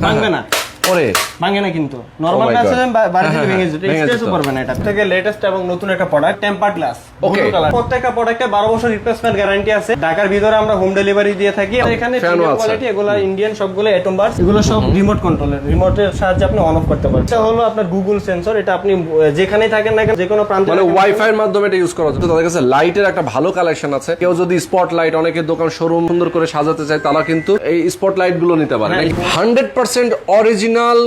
ভাঙবে না ওরে ভাঙে না কিন্তু। Normal glass. বাড়ি হ্যাঁ, থেকে ভেঙে হ্যাঁ, যেত। ভেঙে স্ক্র্যাচও করবে না এটা। থেকে লেটেস্ট এবং নতুন একটা প্রোডাক্ট টেম্পার গ্লাস Okay. প্রত্যেকটা প্রোডাক্টে 12 বছর রিপ্লেসমেন্ট গ্যারান্টি আছে। ঢাকার ভিতরে আমরা হোম ডেলিভারি দিয়ে থাকি। এখানে ও আছে। কোয়ালিটি এগুলো ইন্ডিয়ান সবগুলো এটম এগুলো সব রিমোট কন্ট্রোলের রিমোটের সাহায্যে আপনি অন অফ করতে পারেন এটা হলো আপনার গুগল সেন্সর এটা আপনি যেখানেই থাকেন না কেন যে কোনো প্রান্তে মানে ওয়াইফাই এর মাধ্যমে এটা ইউজ করা হচ্ছে। তাদের কাছে লাইটের একটা ভালো কালেকশন আছে। কেউ যদি স্পট লাইট অনেকের দোকান শোরুম সুন্দর করে সাজাতে চায় তারা কিন্তু এই স্পট লাইটগুলো নিতে পারে। হ্যাঁ, হান্ড্রেড পার্সেন্ট অরিজিনাল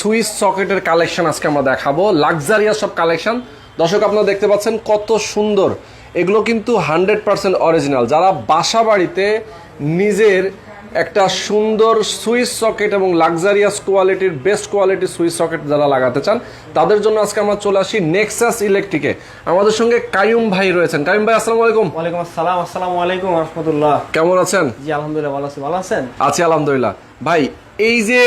সুইচ সকেটের কালেকশন আজকে আমরা দেখাবো। লাক্সারিয়াস সব কালেকশন। দর্শক আপনারা দেখতে পাচ্ছেন কত সুন্দর। এগুলো কিন্তু হান্ড্রেড পার্সেন্ট অরিজিনাল। যারা বাসা বাড়িতে নিজের একটা সুন্দর সুইচ সকেট এবং লাক্সারিয়াস কোয়ালিটির বেস্ট কোয়ালিটির সুইচ সকেট যারা লাগাতে চান তাদের জন্য আজকে আমরা চলে আসি নেক্সাস ইলেকট্রিকে আমাদের সঙ্গে কায়ুম ভাই রয়েছেন। কায়ুম ভাই আসসালামু আলাইকুম। ওয়ালাইকুম আসসালাম আসসালামু আলাইকুম রাহমাতুল্লাহ। কেমন আছেন? জি আলহামদুলিল্লাহ ভালো আছি। ভালো আছেন? আছি আলহামদুলিল্লাহ। ভাই এই যে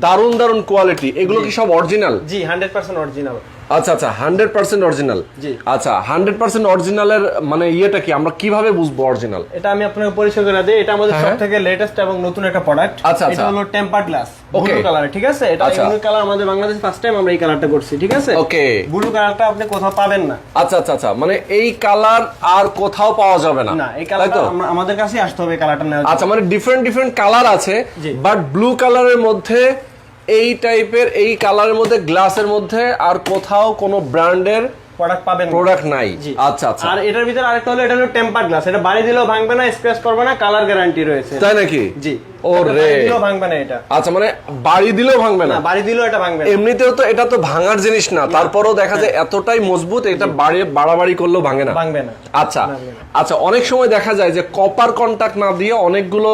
দারুণ দারুণ কোয়ালিটি এগুলো কি সব অরিজিনাল জি 100% অরিজিনাল আচ্ছা আচ্ছা হান্ড্রেড পার্সেন্ট অরিজিনাল আচ্ছা হান্ড্রেড পার্সেন্ট অরিজিনালের মানে ইয়েটা কি? আমরা কীভাবে বুঝব অরিজিনাল এটা আমি আপনাকে পরিচয় করে দিই। এটা আমাদের। সব থেকে লেটেস্ট এবং নতুন একটা প্রোডাক্ট আচ্ছা, এটা আচ্ছা। হলো টেম্পার গ্লাস. ব্লু কালার ঠিক আছে? এটা আচ্ছা। ইউনিক কালার আমাদের বাংলাদেশে ফার্স্ট টাইম আমরা এই কালারটা করছি ঠিক আছে? ওকে ব্লু কালারটা আপনি কোথাও পাবেন না। আচ্ছা আচ্ছা আচ্ছা। মানে এই কালার আর কোথাও পাওয়া যাবে না। না এই কালারটা তো? আমাদের কাছেই আসতে হবে কালারটা জন্য। আচ্ছা মানে ডিফারেন্ট ডিফারেন্ট কালার আছে বাট ব্লু কালারের মধ্যে এই টাইপের এই কালারের মধ্যে গ্লাসের মধ্যে আর কোথাও কোনো ব্র্যান্ডের প্রোডাক্ট পাবেন প্রোডাক্ট নাই। আচ্ছা আচ্ছা। আর এটার ভিতরে আরেকটা হলো এটা হলো টেম্পার গ্লাস এটা বাড়ি দিলেও ভাঙবে না স্ক্র্যাচ করবে না কালার গ্যারান্টি রয়েছে। তাই নাকি? জি। ও এটা রে বাড়ি দিলেও ভাঙবে না এটা। আচ্ছা মানে বাড়ি দিলেও ভাঙবে না? না বাড়ি দিলেও এটা ভাঙবে এমনিতেও তো এটা তো ভাঙার জিনিস না তারপরেও দেখা যায় এতটাই মজবুত এটা বাড়ি বাড়াবাড়ি করলেও ভাঙে না। ভাঙবে না। আচ্ছা আচ্ছা অনেক সময় দেখা যায় যে কপার কন্টাক্ট না দিয়ে অনেকগুলো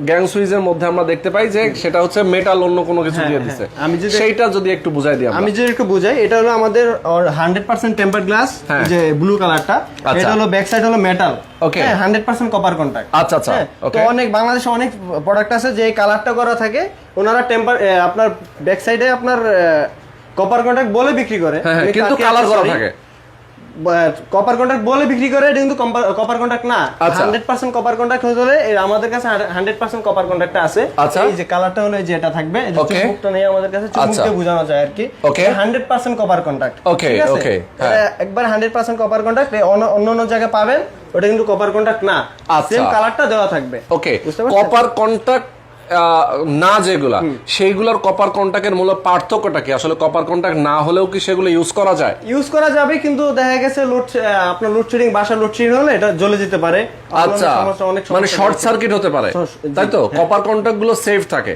গ্যাং মধ্যে আমরা দেখতে পাই যে সেটা হচ্ছে মেটাল অন্য কোনো কিছু হ্যাঁ, দিয়ে হ্যাঁ। দিচ্ছে আমি যদি- সেইটা যদি একটু বুঝাই দিই আমি যদি একটু বুঝাই এটা হলো আমাদের হান্ড্রেড পার্সেন্ট টেম্পার গ্লাস হ্যাঁ। যে ব্লু কালারটা আচ্ছা। এটা হলো ব্যাক সাইড হলো metal. Hundred percent copper contact আচ্ছা আচ্ছা। তো অনেক বাংলাদেশে অনেক প্রোডাক্ট আছে যে কালারটা করা থাকে ওনারা টেম্পার আপনার ব্যাক সাইডে আপনার কপার কন্ট্যাক্ট বলে বিক্রি করে হ্যাঁ হ্যাঁ আমি কিন্তু কালার করা থাকে কপার কন্ট্যাক্ট বলে বিক্রি করে এটা কিন্তু কপার কন্ট্যাক্ট না। হান্ড্রেড পার্সেন্ট কপার কন্ট্যাক্ট হলে এই আমাদের কাছে হান্ড্রেড পার্সেন্ট কপার কন্ট্যাক্ট আছে আচ্ছা। এই যে কালারটা হলো এই যে এটা থাকবে. চুমুকটা নেই আমাদের কাছে চুমুক আচ্ছা। বোঝানো যায় আর কি. Hundred percent copper Okay, okay, হ্যাঁ। একবার হান্ড্রেড পার্সেন্ট কপার কন্ট্যাক্ট অন্য অন্য জায়গায় পাবেন ওটা কিন্তু কপার কন্ট্রাক্ট না। আচ্ছা। সেম কালারটা দেওয়া থাকবে। ওকে কপার কন্টাক্ট না যেগুলা সেইগুলোর কপার কন্টাক্টের মূল পার্থক্যটা কি? আসলে কপার কন্টাক্ট না হলেও কি সেগুলো ইউজ করা যায়? ইউজ করা যাবে কিন্তু দেখা গেছে লোড আপনার লোডশেডিং বাসা লোডশেডিং হলে এটা জ্বলে যেতে পারে। আচ্ছা মানে শর্ট সার্কিট হতে পারে। তাই তো। কপার কন্টাক্টগুলো সেফ থাকে।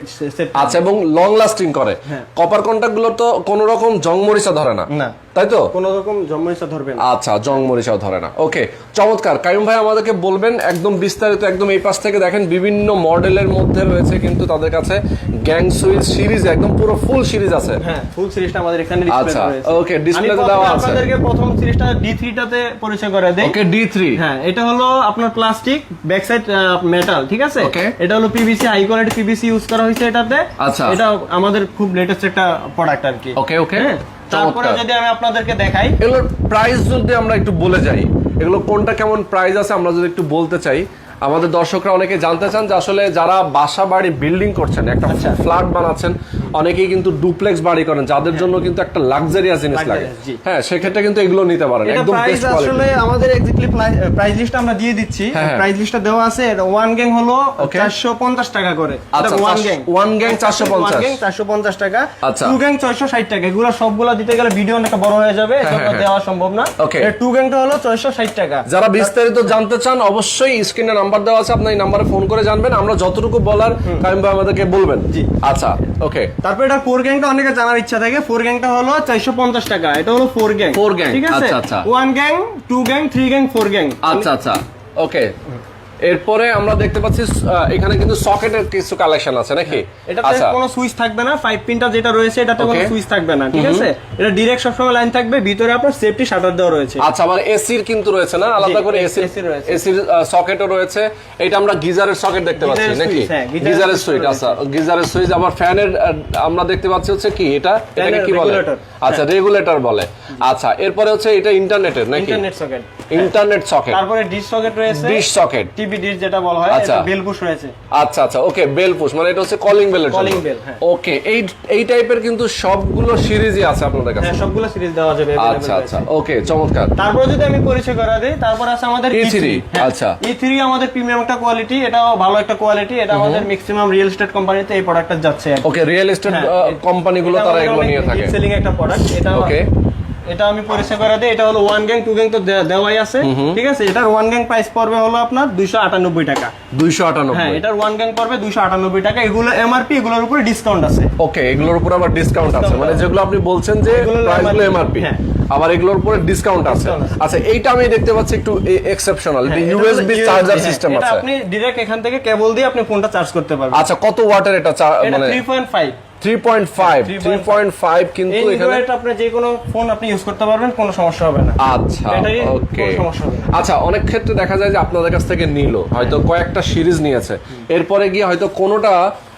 আচ্ছা এবং লং লাস্টিং করে। কপার কন্টাক্টগুলো তো কোন রকম জং মরিচা ধরে না। না। তাই তো? কোনো রকম জন্মনিষ্ঠা ধরবে না। আচ্ছা জং মরিচাও ধরে না। ওকে চমৎকার। কায়ুম ভাই আমাদেরকে বলবেন একদম বিস্তারিত একদম এই পাশ থেকে দেখেন বিভিন্ন মডেলের মধ্যে রয়েছে কিন্তু তাদের কাছে গ্যাং সুইচ সিরিজ একদম পুরো ফুল সিরিজ আছে। হ্যাঁ ফুল সিরিজটা আমাদের এখানে আচ্ছা, প্রথমে দেওয়া আছে। আপনাদেরকে প্রথম সিরিজটা D3 টাতে পরিচয় করে দেই। ওকে হ্যাঁ এটা হলো আপনার প্লাস্টিক ব্যাক সাইড মেটাল ঠিক আছে? এটা হলো PVC high quality PVC use করা হয়েছে এটাতে। আচ্ছা। এটা আমাদের খুব লেটেস্ট একটা প্রোডাক্ট আর কি। ওকে ওকে হ্যাঁ, তারপরে যদি আমি আপনাদেরকে দেখাই। এগুলোর প্রাইস যদি আমরা একটু বলে যাই এগুলো কোনটা কেমন প্রাইস আছে আমরা যদি একটু বলতে চাই আমাদের দর্শকরা অনেকে জানতে চান যে আসলে যারা বাসা বাড়ি বিল্ডিং করছেন একটা আচ্ছা। ফ্ল্যাট বানাচ্ছেন অনেকেই কিন্তু ডুপ্লেক্স বাড়ি করেন যাদের জন্য কিন্তু একটা লাক্সারিয়াস জিনিস লাগে। হ্যাঁ সেক্ষেত্রে কিন্তু এগুলো নিতে পারেন একদম প্রাইস বেস্ট কোয়ালিটি আসলে আমাদের এক্স্যাক্টলি প্রাইস লিস্ট আমরা দিয়ে দিচ্ছি। হ্যাঁ, হ্যাঁ। প্রাইস লিস্টটা দেওয়া আছে ওয়ান গ্যাং হলো Okay. 450 টাকা করে। আচ্ছা, one gang one gang 450 one gang 450 টাকা। আচ্ছা। টু গ্যাং 660 টাকা। এগুলো সবগুলো দিতে গেলে ভিডিও অনেকটা বড় হয়ে যাবে হ্যাঁ, হ্যাঁ। দেওয়া সম্ভব না। Okay. টু গ্যাংটা হলো 660 টাকা। যারা বিস্তারিত জানতে চান অবশ্যই স্ক্রিনে নাম্বার দেওয়া আছে আপনি এই নাম্বারে ফোন করে জানবেন। আমরা যতটুকু বলার কাইম ভাই আমাদেরকে বলবেন। জি। আচ্ছা ওকে তারপর এটা ফোর গ্যাংটা অনেকে জানার ইচ্ছা থাকে। ফোর গ্যাংটা হলো 450 টাকা। এটা হলো ফোর গ্যাং ফোর গ্যাং ঠিক আছে? আচ্ছা, আচ্ছা। One gang two gang three gang four gang আচ্ছা আচ্ছা। ওকে এরপরে আমরা দেখতে পাচ্ছি এখানে কিন্তু সকেটের কিছু কালেকশন আছে নাকি? এটাতে আচ্ছা। কোনো সুইচ থাকবে না ফাইভ পিনটা যেটা রয়েছে এটাতে কোনো সুইচ থাকবে না ঠিক আছে? এটা ডিরেক্ট সবসময় লাইন থাকবে ভিতরে আপনার সেফটি শাটার দেওয়া রয়েছে। আচ্ছা আবার এসির কিন্তু রয়েছে না? আলাদা করে AC এসির সকেটও রয়েছে। এটা আমরা গিজারের সকেট দেখতে পাচ্ছি নাকি? হ্যাঁ, গিজারের সুইচ আচ্ছা। গিজারের সুইচ আবার ফ্যানের আমরা দেখতে পাচ্ছি হচ্ছে কি এটা? এটাকে কি বলে? আচ্ছা রেগুলেটর বলে। আচ্ছা এরপরে হচ্ছে এটা ইন্টারনেটের নাকি? ইন্টারনেট সকেট ইন্টারনেট সকেট তারপরে ডিশ সকেট রয়েছে। ডিশ সকেট টিভি ডিশ যেটা বলা হয় আচ্ছা। বেল পুশ রয়েছে। আচ্ছা আচ্ছা ওকে বেল পুশ মানে এটা হচ্ছে কলিং বেলের Calling bell, হ্যাঁ। ওকে এই এই টাইপের কিন্তু সবগুলো সিরিজই আছে আপনাদের কাছে। হ্যাঁ সবগুলো সিরিজ দেওয়া যাবে আচ্ছা আচ্ছা ওকে চমৎকার। তারপরে যদি আমি পরিচয় করা দেই তারপর আছে আমাদের E3, হ্যাঁ, আচ্ছা। E3 আমাদের প্রিমিয়াম একটা কোয়ালিটি এটাও ভালো একটা কোয়ালিটি এটা আমাদের ম্যাক্সিমাম রিয়েল এস্টেট কোম্পানিতে এই প্রোডাক্টটা যাচ্ছে ওকে রিয়েল এস্টেট কোম্পানিগুলো তারা এগুলো নিয়ে থাকে। সেলিং একটা প্রোডাক্ট এটা ওকে। এটা আমি পরিচয় করে দিই এটা হলো ওয়ান গ্যাং টু গ্যাং তো দেওয়াই আছে ঠিক আছে? এটার ওয়ান গ্যাং প্রাইস পড়বে হলো আপনার দুইশো আটানব্বই টাকা। দুইশো হ্যাঁ আটানব্বই এটার ওয়ান গ্যাং পড়বে দুইশো আটানব্বই টাকা। এগুলো এমআরপি এগুলোর উপরে ডিসকাউন্ট আছে। ওকে এগুলোর উপর আবার ডিসকাউন্ট আছে। মানে যেগুলো আপনি বলছেন যে প্রাইসগুলো এমআরপি হ্যাঁ। আবার এগুলোর উপরে ডিসকাউন্ট আছে। আচ্ছা এইটা আমি দেখতে পাচ্ছি একটু এক্সেপশনাল হ্যাঁ, ইউএসবি চার্জার হ্যাঁ, সিস্টেম আছে। আপনি ডিরেক্ট এখান থেকে কেবল দিয়ে আপনি ফোনটা চার্জ করতে পারবেন। আচ্ছা কত ওয়াটের এটা এটা মানে 3.5 3.5 3.5 কিন্তু এখানে আপনি যে কোনো ফোন আপনি ইউজ করতে পারবেন কোনো সমস্যা হবে না। আচ্ছা ওকে আচ্ছা অনেক ক্ষেত্রে দেখা যায় যে আপনাদের কাছ থেকে নিলো হয়তো কয়েকটা সিরিজ নিয়েছে। এরপরে গিয়ে হয়তো কোনোটা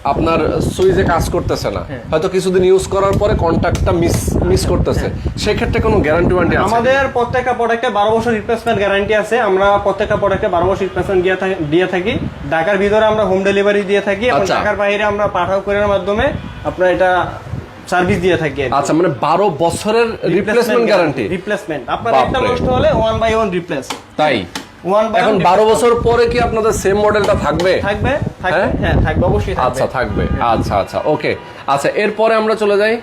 আপনার সুইচে কাজ করতেছে না। হ্যাঁ। হয়তো কিছুদিন ইউজ করার পরে কন্ট্যাক্টটা মিস মিস করতেছে। সেক্ষেত্রে কোনো গ্যারান্টি ওয়ারেন্টি আছে আমাদের প্রত্যেকটা প্রোডাক্টে বারো বছর রিপ্লেসমেন্ট গ্যারান্টি আছে। আমরা প্রত্যেকটা প্রোডাক্টে বারো বছর রিপ্লেসমেন্ট দিয়ে থাকি- দিয়ে থাকি। ঢাকার ভিতরে আমরা হোম ডেলিভারি দিয়ে থাকি এবং আচ্ছা। ঢাকার বাইরে আমরা পাঠাও করার মাধ্যমে আপনার এটা সার্ভিস দিয়ে থাকি আচ্ছা মানে বারো বছরের রিপ্লেসমেন্ট গ্যারান্টি রিপ্লেসমেন্ট আপনার একটা নষ্ট হলে ওয়ান বাই ওয়ান রিপ্লেস তাই? এখন বারো বছর পরে কি আপনাদের সেম মডেলটা থাকবে? থাকবে হ্যাঁ? হ্যাঁ থাকবে অবশ্যই আচ্ছা থাকবে। আচ্ছা আচ্ছা ওকে। আচ্ছা এরপরে আমরা চলে যাই।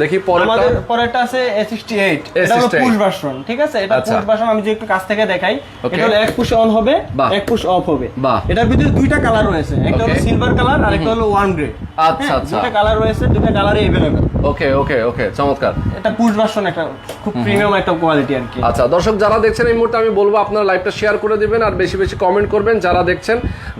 দেখি পরেরটা আমাদের পরেরটা আছে A68 এটা হলো A68 পুশ ভার্সন ঠিক আছে এটা আচ্ছা। পুশ ভার্সন আমি যে একটু কাছ থেকে দেখাই Okay. এটা হলো এক পুশ অন হবে বাহ। এক পুশ অফ হবে বাহ। এটার ভিতরে দুইটা কালার রয়েছে একটা হলো Okay. সিলভার কালার আর একটা হলো ওয়ান গ্রে আচ্ছা, আচ্ছা। দুইটা কালার রয়েছে দুইটা কালারই अवेलेबल ওকে ওকে ওকে চমৎকার এটা পুশ ভার্সন একটা খুব প্রিমিয়াম একটা কোয়ালিটি আর কি আচ্ছা দর্শক যারা দেখছেন এই মুহূর্তে আমি বলবো আপনারা লাইভটা শেয়ার করে দিবেন আর বেশি বেশি কমেন্ট করবেন যারা দেখছেন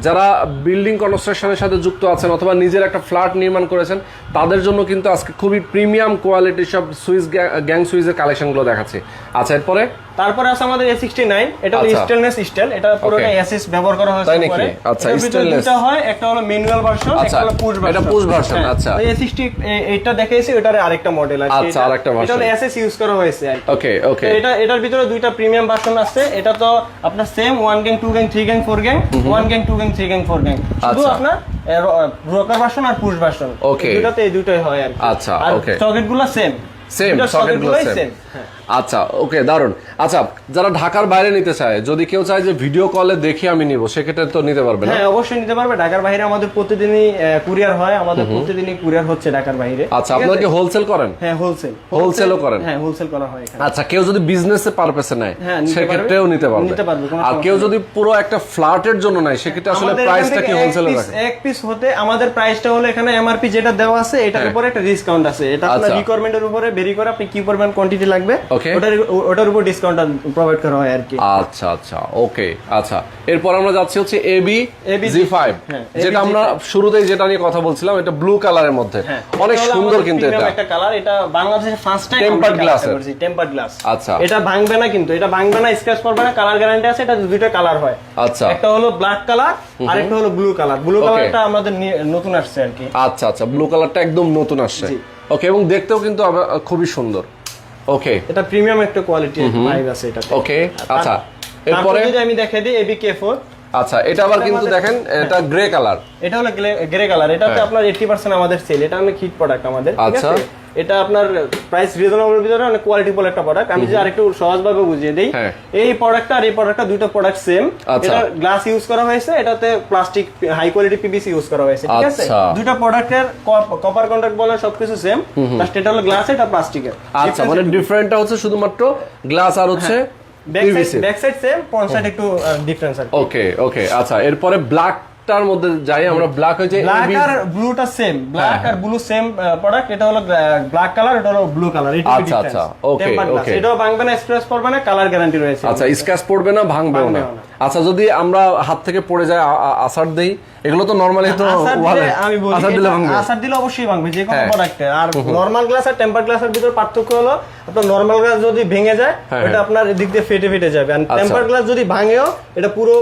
যারা বিল্ডিং কনস্ট্রাকশনের সাথে যুক্ত আছেন অথবা নিজের একটা ফ্ল্যাট নির্মাণ করেছেন তাদের জন্য কিন্তু আজকে খুবই প্রিমিয়াম কোয়ালিটির সব সুইচ গ্যাং সুইচের কালেকশনগুলো দেখাচ্ছে। আচ্ছা এরপরে? তারপরে আছে আমাদের A69 এটা হলো আচ্ছা। স্টেনলেস স্টিল এটা পুরোটা অ্যাসিস ব্যবহার করা হয়েছে তাই নাকি? আচ্ছা, এটার stainless। দুইটা হয় একটা হলো ম্যানুয়াল ভার্সন আচ্ছা, একটা হলো পুশ এটা ভার্সন আচ্ছা। ওই A60 এ- এইটা দেখাইছি ওটার আরেকটা মডেল কি আচ্ছা, এটা- আরেকটা এটা হলো। অ্যাসিস ইউজ করা হয়েছে আর ওকে ওকে এটা এটার ভিতরে দুইটা প্রিমিয়াম ভার্সন আছে এটা তো আপনার same one gang two gang three gang four gang one gang two gang three gang four gang শুধু আচ্ছা। আপনার রকার ভার্সন আর পুশ ভার্সন Okay. দুটাতে এই দুটোই হয় আর আচ্ছা, আর okay. সকেটগুলো সেম সেম সকেটগুলো সেম আচ্ছা ওকে দারুণ আচ্ছা যারা ঢাকার বাইরে নিতে চায় যদি কেউ চায় যে ভিডিও কলে দেখে আমি নিব সেক্ষেত্রে তো নিতে পারবে না? হ্যাঁ অবশ্যই নিতে পারবে। ঢাকার বাইরে আমাদের প্রতিদিনই কুরিয়ার হয়। আমাদের প্রতিদিনই কুরিয়ার হচ্ছে ঢাকার বাইরে। আচ্ছা আপনারা কি হোলসেল করেন? হ্যাঁ হোলসেল Wholesale ও করেন? হ্যাঁ হোলসেল করা হয় এখানে। আচ্ছা কেউ যদি বিজনেসে পারপাসে নেয় হ্যাঁ, সেক্ষেত্রেও নিতে পারবে। নিতে পারবে, আর কেউ যদি পুরো একটা ফ্ল্যাটের জন্য নেয় সেক্ষেত্রে আসলে প্রাইসটা কি হোলসেলে piece- রাখে? এক পিস হতে আমাদের প্রাইসটা হলো এখানে এমআরপি যেটা দেওয়া আছে এটার হ্যাঁ। উপরে একটা ডিসকাউন্ট আছে। এটা আপনার আচ্ছা। রিকোয়ারমেন্টের উপরে বেরি করে আপনি কি পরিমাণ কোয়ান্টিটি লাগবে Okay. ওটার ওটার উপর ডিসকাউন্ট প্রোভাইড করা হয় আর কি। আচ্ছা আচ্ছা ওকে আচ্ছা। এরপর আমরা যাচ্ছি হচ্ছে এবি জি ফাইভ হ্যাঁ, যেটা আমরা শুরুতেই যেটা নিয়ে কথা বলছিলাম এটা ব্লু কালারের মধ্যে। হ্যাঁ, অনেক সুন্দর কিন্তু এটা। একটা কালার এটা ফার্স্ট টাইম। টেম্পার্ড গ্লাস আচ্ছা। এটা ভাঙবে না কিন্তু এটা ভাঙবে না স্ক্র্যাচ করবে না কালার গ্যারান্টি আছে এটা দুইটা কালার হয়। আচ্ছা। একটা হলো ব্ল্যাক কালার আর একটা হলো ব্লু কালার ব্লু কালারটা আমাদের নতুন আসছে আর কি। আচ্ছা আচ্ছা ব্লু কালারটা একদম নতুন আসছে। ওকে এবং দেখতেও কিন্তু খুবই সুন্দর। ওকে এটা প্রিমিয়াম একটা কোয়ালিটি পাইপ আছে এটা ওকে আচ্ছা এরপরে? যদি আমি দেখাই দিই এবি কে ফোর আচ্ছা এটা আবার কিন্তু দেখেন এটা গ্রে কালার এটা হলো গ্রে কালার এটাতে হ্যাঁ। আপনার এইটি পার্সেন্ট আমাদের সেল এটা অনেক হিট প্রোডাক্ট আমাদের আচ্ছা। এটা আপনার প্রাইস রিজনেবল ভিতরে অনেক কোয়ালিটিফুল একটা প্রোডাক্ট আমি যদি আরেকটু সহজভাবে বুঝিয়ে দিই হ্যাঁ। এই প্রোডাক্টটা আর এই প্রোডাক্টটা দুটো প্রোডাক্ট সেম আচ্ছা। এটা গ্লাস ইউজ করা হয়েছে এটাতে plastic high quality PVC use করা হয়েছে ঠিক আছে? আচ্ছা। দুটো প্রোডাক্টের কপার কন্ট্যাক্ট বলে সবকিছু সেম জাস্ট এটা হলো গ্লাস এটা প্লাস্টিকের আচ্ছা মানে ডিফারেন্টটা হচ্ছে শুধুমাত্র গ্লাস আর হচ্ছে back side back side same front side একটু ডিফারেন্স আছে ওকে ওকে আচ্ছা এরপরে ব্ল্যাকটার মধ্যে যাই আমরা ব্ল্যাক হয়েছে ব্ল্যাক আর ব্লুটা সেম ব্ল্যাক হ্যাঁ, আর ব্লু সেম প্রোডাক্ট এটা হলো ব্ল্যাক কালার এটা হলো ব্লু কালার এটা আচ্ছা, আচ্ছা, okay, okay. এটাও ভাঙবে না স্ক্র্যাচ করবে না কালার গ্যারান্টি রয়েছে। আচ্ছা স্ক্র্যাচ পড়বে না ভাঙবেও না। আচ্ছা যদি আমরা হাত থেকে পড়ে যায় আসার দেই এগুলো তো নরমালি তো আমি বলি আসার দিলে ভাঙবে। আসার দিলে অবশ্যই ভাঙবে যে কোনো হ্যাঁ। প্রোডাক্টে আর নরমাল গ্লাস আর টেম্পার গ্লাসের ভিতর পার্থক্য হলো আপনার নরমাল গ্লাস যদি ভেঙে যায় হ্যাঁ, ওটা হ্যাঁ। আপনার এদিক দিয়ে ফেটে ফেটে যাবে। আর আচ্ছা। টেম্পার গ্লাস যদি ভাঙেও এটা পুরো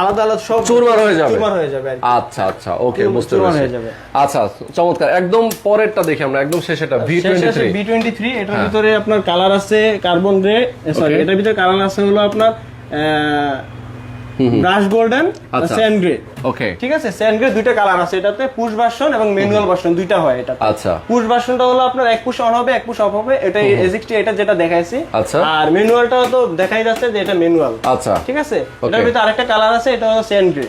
আলাদা আলাদা সব চুরমার হয়ে যাবে। চুরমার হয়ে যাবে আচ্ছা আচ্ছা ওকে বুঝতে পেরেছি। আচ্ছা চমৎকার। একদম পরেরটা দেখি আমরা একদম শেষেটা V twenty three B twenty three এটার ভিতরে আপনার কালার আছে কার্বন গ্রে সরি এটার ভিতরে কালার আছে হলো আপনার brush golden. Sand grey okay ঠিক আছে? স্যান্ড গ্রে দুইটা কালার আছে। এটাতে পুশ ভার্সন এবং ম্যানুয়াল ভার্সন দুইটা হয় এটা আচ্ছা। পুশ ভার্সনটা হলো আপনার এক পুশ অন হবে এক পুশ অফ হবে। এটা এজিক্সটি এটা যেটা দেখাইছি। আচ্ছা। আর ম্যানুয়ালটা তো দেখাই যাচ্ছে যে এটা ম্যানুয়াল আচ্ছা। ঠিক আছে? এটার ভিতরে আরেকটা কালার আছে এটা হলো স্যান্ড গ্রে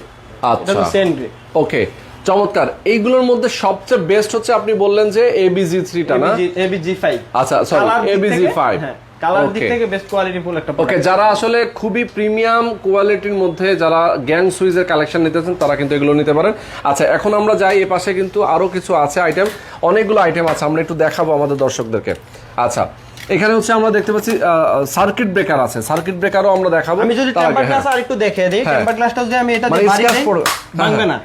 আচ্ছা। হলো স্যান্ড গ্রে ওকে চমৎকার। এইগুলোর মধ্যে সবচেয়ে বেস্ট হচ্ছে আপনি বললেন যে এবিজি থ্রিটা না? এবিজি ফাইভ আচ্ছা সরি এবিজি ফাইভ কালার দিক থেকে বেস্ট কোয়ালিটি ফুল একটা ওকে যারা আসলে খুবই প্রিমিয়াম কোয়ালিটির মধ্যে যারা গ্যাং সুইজের কালেকশন নিতেছেন তারা কিন্তু এগুলো নিতে পারেন। আচ্ছা এখন আমরা যাই এ পাশে কিন্তু আরও কিছু আছে আইটেম অনেকগুলো আইটেম আছে আমরা একটু দেখাবো আমাদের দর্শকদেরকে। আচ্ছা এখানে হচ্ছে আমরা দেখতে পাচ্ছি সার্কিট ব্রেকার আছে। সার্কিট ব্রেকারও আমরা দেখাবো। আমি যদি টেম্পার হ্যাঁ। গ্লাস আর একটু দেখে দিই হ্যাঁ। টেম্পার গ্লাসটা যদি আমি এটা মানে দিয়ে বাড়ি দেই ভাঙবে না।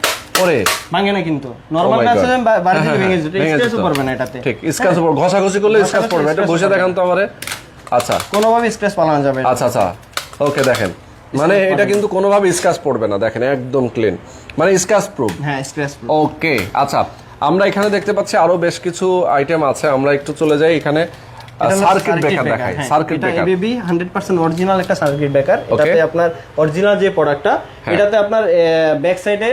ওরে। ভাঙে না কিন্তু। Normal glass. যদি বাড়ি হ্যাঁ, ভেঙে হ্যাঁ, যেত স্ক্র্যাচও পড়বে না এটাতে। ঠিক স্ক্র্যাচ পড়বে। ঘষাঘষি করলে স্ক্র্যাচ পড়বে। এটা বসে দেখান তো আমারে। আচ্ছা। কোনোভাবে স্ক্র্যাচ পালানো যাবে আচ্ছা আচ্ছা। ওকে দেখেন। মানে এটা কিন্তু কোনোভাবে স্ক্র্যাচ পড়বে না দেখেন একদম ক্লিন মানে স্ক্র্যাচ প্রুফ হ্যাঁ স্ক্র্যাচ প্রুফ ওকে আচ্ছা। আমরা এখানে দেখতে পাচ্ছি আরও বেশ কিছু আইটেম আছে। আমরা একটু চলে যাই এখানে। সার্কিট ব্রেকার দেখাই হ্যাঁ, সার্কিট ব্রেকার এবিবি 100% অরিজিনাল একটা সার্কিট ব্রেকার এটাতে আপনার অরিজিনাল যে প্রোডাক্টটা হ্যাঁ। এটাতে আপনার ব্যাক সাইডে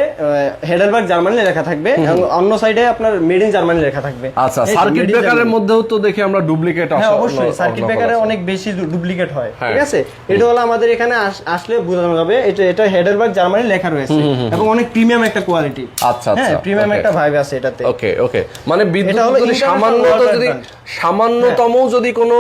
হেডেলবার্গ জার্মানি লেখা থাকবে এবং অন্য সাইডে আপনার মেড ইন জার্মানি লেখা থাকবে। আচ্ছা সার্কিট ব্রেকারের মধ্যেও তো দেখি আমরা ডুপ্লিকেট হ্যাঁ অবশ্যই সার্কিট ব্রেকারে অনেক বেশি ডুপ্লিকেট হয় হ্যাঁ। ঠিক আছে? এটা হলো আমাদের এখানে আস- আসলে বোঝানো যাবে এটা এটা হেডেলবার্গ জার্মানি লেখা রয়েছে এবং অনেক প্রিমিয়াম একটা কোয়ালিটি আচ্ছা হ্যাঁ আচ্ছা প্রিমিয়াম একটা ভাইব আছে এটাতে। ওকে ওকে মানে বিদ্যুৎ সামান্য যদি plant। যদি কোনো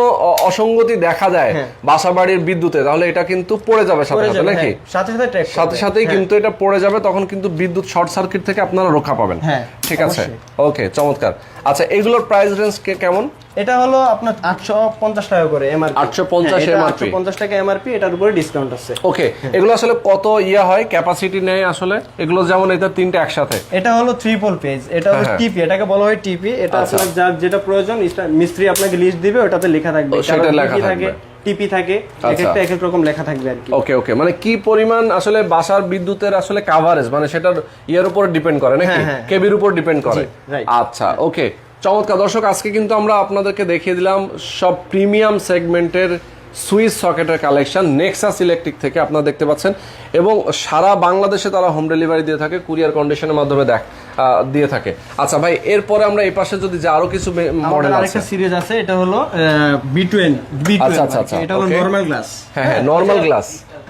অসঙ্গতি দেখা যায় হ্যাঁ। বাসা বাড়ির বিদ্যুতে তাহলে এটা কিন্তু পড়ে যাবে সাথে সাথে নাকি? হ্যাঁ, সাথে সাথে সাথে সাথেই কিন্তু এটা পড়ে যাবে তখন কিন্তু বিদ্যুৎ শর্ট সার্কিট থেকে আপনারা রক্ষা পাবেন। হ্যাঁ, ঠিক আছে? ওকে চমৎকার। আচ্ছা এগুলোর প্রাইস রেঞ্জ কেমন? এটা হলো আপনার আটশো পঞ্চাশ টাকা করে এমআরপি 850 MRP পঞ্চাশ টাকা এমআরপি এটার উপরে ডিসকাউন্ট আছে। ওকে এগুলো আসলে কত ইয়া হয় ক্যাপাসিটি নেয় আসলে? এগুলো যেমন এটা তিনটা একসাথে। এটা হলো ট্রিপল পেজ এটা হলো হ্যাঁ, হ্যাঁ। টিপি এটাকে বলা হয় টিপি এটা আচ্ছা। আপনার যার যেটা প্রয়োজন মিস্ত্রি আপনাকে লিস্ট দিবে ওটাতে লেখা থাকবে। সেটা লেখা থাকবে। টিপি থাকে এক আচ্ছা। একটা এক এক রকম লেখা থাকবে আর কি। ওকে ওকে মানে কি পরিমাণ আসলে বাসার বিদ্যুতের আসলে কাভারেজ মানে সেটার ইয়ের উপর ডিপেন্ড করে নাকি? হ্যাঁ, হ্যাঁ। কেবির উপর ডিপেন্ড করে। আচ্ছা ওকে চমৎকার। দর্শক আজকে কিন্তু আমরা আপনাদেরকে দেখিয়ে দিলাম সব প্রিমিয়াম সেগমেন্টের সুইচ সকেটের কালেকশন নেক্সাস ইলেকট্রিক থেকে আপনারা দেখতে পাচ্ছেন। এবং সারা বাংলাদেশে তারা হোম ডেলিভারি দিয়ে থাকে কুরিয়ার কন্ডিশনের মাধ্যমে দেখ দিয়ে থাকে। আচ্ছা ভাই এরপরে আমরা এই পাশে যদি যে আরও কিছু মডেল আছে। আরেকটা সিরিজ আছে এটা হলো বি টুয়েলভ বি আচ্ছা, আচ্ছা, আচ্ছা, এটা হলো. নরমাল গ্লাস হ্যাঁ হ্যাঁ নর্মাল গ্লাস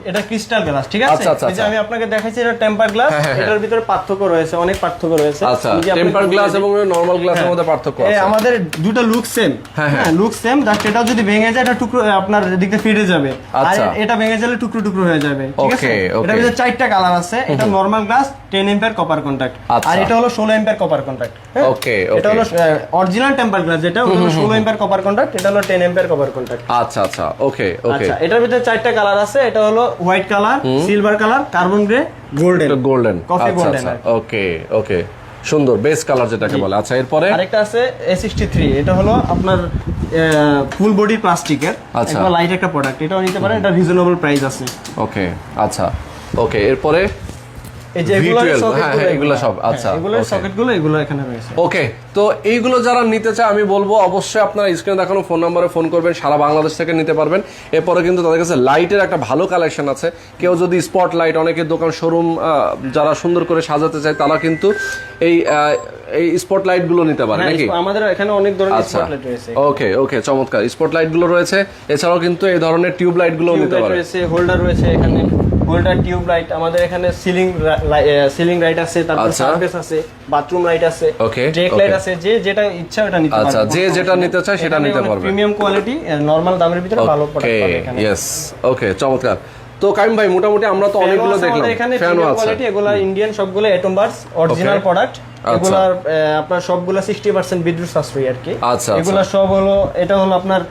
এটা ক্রিস্টাল গ্লাস ঠিক আছে? আচ্ছা, আচ্ছা, এই যে আচ্ছা। আমি আপনাকে দেখাইছি এটা টেম্পার গ্লাস হ্যাঁ, হ্যাঁ, এটার ভিতরে পার্থক্য রয়েছে অনেক পার্থক্য রয়েছে। আচ্ছা টেম্পার গ্লাস এবং নর্মাল গ্লাসের হ্যাঁ। মধ্যে পার্থক্য আছে। আমাদের দুটো লুক সেম হ্যাঁ, হ্যাঁ। হ্যাঁ লুক সেম জাস্ট এটা যদি ভেঙে যায় এটা টুকরো আপনার দিকে ফিরে যাবে। আর। এটা ভেঙে গেলে টুকরো টুকরো হয়ে যাবে ঠিক আছে. এটার ভিতরে চারটা কালার আছে এটা normal glass 10 ampere copper contact. আর এটা হলো 16 এম্পিয়ার কপার কন্টাক্ট Okay, এটা. হলো অরিজিনাল টেম্পার গ্লাস যেটা হলো 16 এম্পিয়ার কপার কন্টাক্ট এটা হলো 10 এম্পিয়ার কপার কন্টাক্ট আচ্ছা আচ্ছা। ওকে ওকে আচ্ছা এটার ভিতরে চারটা কালার আছে এটা হলো white colour silver colour carbon grey golden. Golden. Coffee আচ্ছা আচ্ছা কি। ওকে ওকে সুন্দর বেস কালার যেটাকে বলে। আচ্ছা এরপরে? আরেকটা আছে এ সিক্সটি থ্রি এটা হলো আপনার ফুল বডি প্লাস্টিকের আচ্ছা। একদম লাইট একটা প্রোডাক্ট এটাও নিতে পারেন এটা রিজনেবল প্রাইস আছে। ওকে আচ্ছা ওকে এরপরে? এইগুলো যারা নিতে চায় আমি বলব অবশ্যই আপনারা স্ক্রিনে দেখানো ফোন নম্বরে ফোন করবেন সারা বাংলাদেশ থেকে নিতে পারবেন। এরপরে কিন্তু তাদের কাছে লাইটের একটা ভালো কালেকশন আছে। কেউ যদি স্পট লাইট অনেকের দোকান শোরুম যারা সুন্দর করে সাজাতে চায় তারা কিন্তু এই এই স্পট লাইটগুলো নিতে পারে হ্যাঁ, নাকি? আমাদের এখানে অনেক ধরনের রয়েছে। ওকে ওকে চমৎকার। স্পট লাইটগুলো রয়েছে এছাড়াও কিন্তু এই ধরনের টিউব লাইটগুলো নিতে পারে। রয়েছে হোল্ডার রয়েছে এখানে। হোল্ডার টিউব লাইট আমাদের এখানে সিলিং সিলিং লাইট আছে তারপর আচ্ছা। সার্ফেস আছে বাথরুম লাইট আছে Okay, ট্রেক লাইট আছে যে যেটা ইচ্ছা ওটা নিতে পারবে। আচ্ছা, যে যেটা নিতে চায় সেটা নিতে পারবে। প্রিমিয়াম কোয়ালিটি নরমাল দামের ভিতরে ভালো ওকে প্রোডাক্ট পাবে এখানে। ইয়েস ওকে চমৎকার। তো কাইম ভাই মোটামুটি আমরা তো অনেকগুলো দেখলাম এখানে কোয়ালিটি এগুলা ইন্ডিয়ান সবগুলো এটমবার্স অরিজিনাল প্রোডাক্ট আচ্ছা। এগুলার আহ, আপনার সবগুলা 60% বিদ্যুৎ সাশ্রয়ী আর কি। আচ্ছা, এগুলা সব হলো এটা হলো আপনার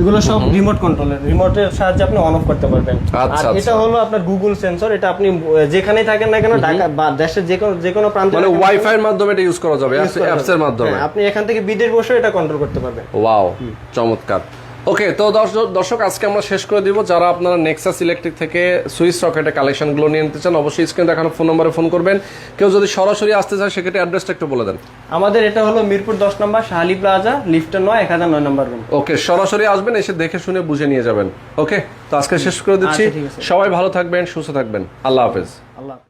এগুলো সব রিমোট কন্ট্রোলের রিমোটের সাহায্যে আপনি অন অফ করতে পারবেন। আর আচ্ছা, এটা আচ্ছা। হলো আপনার গুগল সেন্সর এটা আপনি যেখানেই থাকেন না কেন ঢাকা বা দেশের যে কোনো যে কোনো প্রান্তে মানে ওয়াইফাই এর মাধ্যমে এটা ইউজ করা যাবে অ্যাপস এর মাধ্যমে। হ্যাঁ, আপনি এখান থেকে বিদেশ বসে এটা কন্ট্রোল করতে পারবেন। ওয়াও চমৎকার। ওকে তো দর্শক আজকে আমরা শেষ করে দিব। যারা আপনারা নেক্সাস ইলেকট্রিক থেকে সুইচ সকেটের কালেকশনগুলো নিয়ে নিতে চান অবশ্যই স্ক্রিন দেখানো ফোন নম্বরে ফোন করবেন। কেউ যদি সরাসরি আসতে চায় সেক্ষেত্রে অ্যাড্রেসটা একটু বলে দেন। আমাদের এটা হলো মিরপুর দশ নম্বর শাহালি প্লাজা লিফটের নয় এক হাজার নয় নম্বর রুম ওকে সরাসরি আসবেন এসে দেখে শুনে বুঝে নিয়ে যাবেন। ওকে তো আজকে শেষ করে দিচ্ছি। আচ্ছা, আছে। সবাই ভালো থাকবেন সুস্থ থাকবেন। আল্লাহ হাফেজ। আল্লাহ